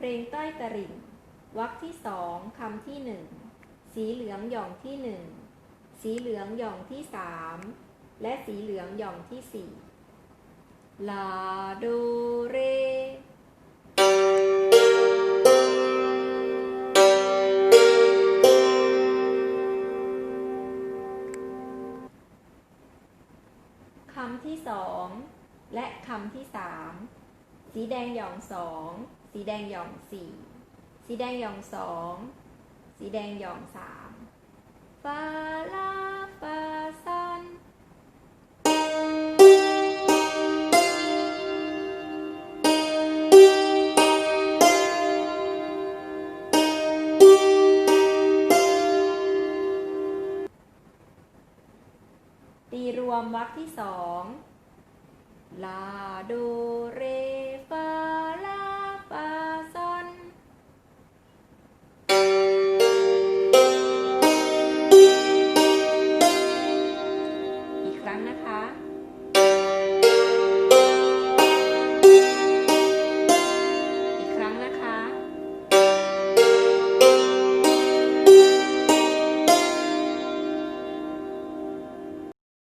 เพลงต้อยตริ่งวรรคที่สองคำที่หนึ่งสีเหลืองหย่องที่หนึ่งสีเหลืองหย่องที่สามและสีเหลืองหย่องที่สี่ลาโดเรคำที่สองและคำที่สาม สีแดงหย่องสอง สีแดงหย่องสี่สีแดงหย่องสอง สีแดงหย่องสามฟาลาฟาซันตีรวมวรรคที่สอง ลา โด เร